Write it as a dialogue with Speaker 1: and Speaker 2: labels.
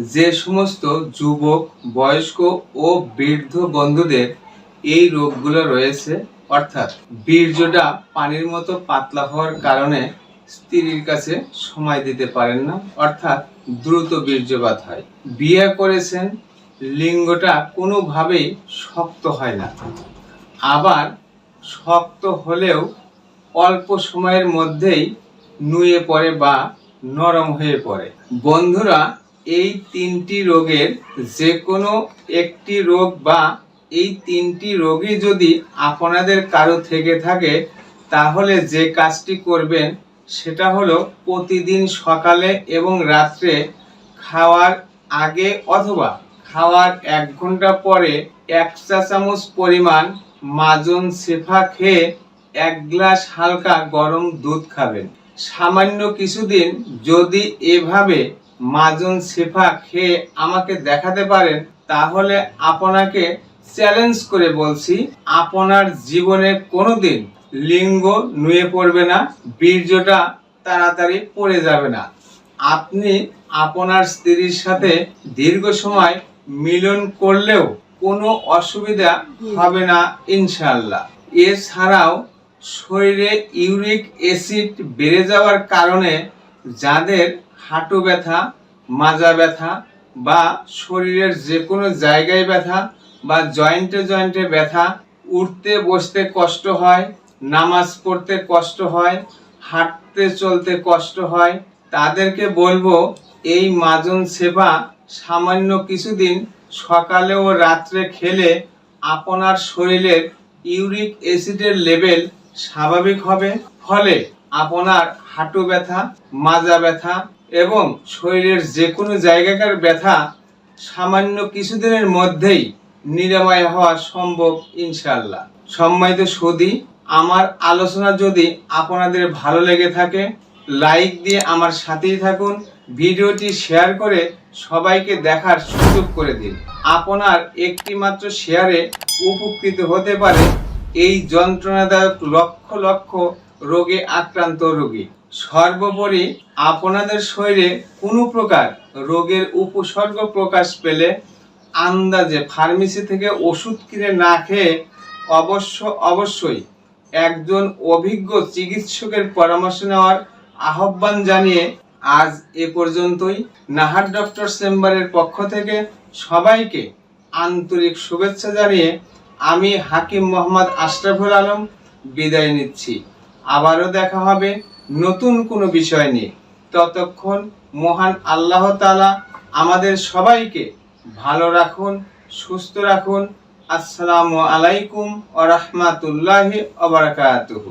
Speaker 1: যে সমস্ত যুবক, বয়স্ক ও বৃদ্ধ বন্ধুদের এই রোগগুলো রয়েছে, অর্থাৎ বীর্যটা পানির মতো পাতলা হওয়ার কারণে স্ত্রীর কাছে সময় দিতে পারেন না, অর্থাৎ দ্রুত বীর্যপাত হয়। বিয়ে করেছেন, লিঙ্গটা কোনোভাবেই শক্ত হয় না। আবার শক্ত হলেও অল্প সময়ের মধ্যেই নুয়ে পড়ে বা নরম হয়ে পড়ে। বন্ধুরা এই তিনটি রোগের যে কোনো একটি রোগ বা এই তিনটি রোগই যদি আপনাদের কারও থেকে থাকে, তাহলে যে কাজটি করবেন সেটা হলো প্রতিদিন সকালে এবং রাত্রে খাওয়ার আগে অথবা খাওয়ার এক ঘণ্টা পরে এক চা চামচ পরিমাণ মাজন সেফা খেয়ে এক গ্লাস হালকা গরম দুধ খাবেন। সামান্য কিছুদিন যদি এভাবে মাজন সেফা খেয়ে আমাকে দেখাতে পারেন, তাহলে আপনাকে চ্যালেঞ্জ করে বলছি, আপনার জীবনে কোনোদিন লিঙ্গ নুয়ে পড়বে না, বীর্যটা তাড়াতাড়ি পড়ে যাবে না। আপনি আপনার স্ত্রীর সাথে দীর্ঘ সময় মিলন করলেও কোনো অসুবিধা হবে না ইনশাল্লাহ এছাড়াও শরীরে ইউরিক অ্যাসিড বেড়ে যাওয়ার কারণে যাদের হাঁটু ব্যথা, মাজা ব্যথা বা শরীরের যে কোনো জায়গায় ব্যথা বা জয়েন্টে জয়েন্টে ব্যথা, উঠতে বসতে কষ্ট হয়, নামাজ পড়তে কষ্ট হয়, হাঁটতে চলতে কষ্ট হয়, তাদেরকে বলব এই মাজন সেবা সামান্য কিছুদিন সকালে ও রাত্রে খেলে আপনার শরীরের ইউরিক অ্যাসিডের লেভেল স্বাভাবিক হবে। ফলে আপনার হাঁটু ব্যথা, মাজা ব্যথা এবং শরীরের যে কোনো জায়গাকার ব্যথা সামান্য কিছুদিনের মধ্যেই নিরাময় হওয়া সম্ভব ইনশাল্লাহ সম্মানিত সদি, আমার আলোচনা যদি আপনাদের ভালো লেগে থাকে, লাইক দিয়ে আমার সাথেই থাকুন, ভিডিওটি শেয়ার করে সবাইকে দেখার সুযোগ করে দিন। আপনার একটি মাত্র শেয়ারে উপকৃত হতে পারে এই যন্ত্রণাদায়ক লক্ষ লক্ষ রোগে আক্রান্ত রোগী। সর্বোপরি আপনাদের শরীরে কোনো প্রকার রোগের উপসর্গ প্রকাশ পেলে আন্দাজে ফার্মেসি থেকে ওষুধ কিনে না খেয়ে অবশ্য অবশ্যই একজন অভিজ্ঞ চিকিৎসকের পরামর্শ নেওয়ার আহ্বান জানিয়ে আজ এ পর্যন্তই। নাহার ডক্টর চেম্বারের পক্ষ থেকে সবাইকে আন্তরিক শুভেচ্ছা জানিয়ে আমি হাকিম মোহাম্মদ আশরাফুল আলম বিদায় নিচ্ছি। আবারও দেখা হবে নতুন কোনো বিষয় নিয়ে ততক্ষণ মহান আল্লাহ তালা আমাদের সবাইকে ভালো রাখুন, সুস্থ রাখুন। আসসালামু আলাইকুম আ রহমাতুল্লাহ ওয়া বারাকাতুহু।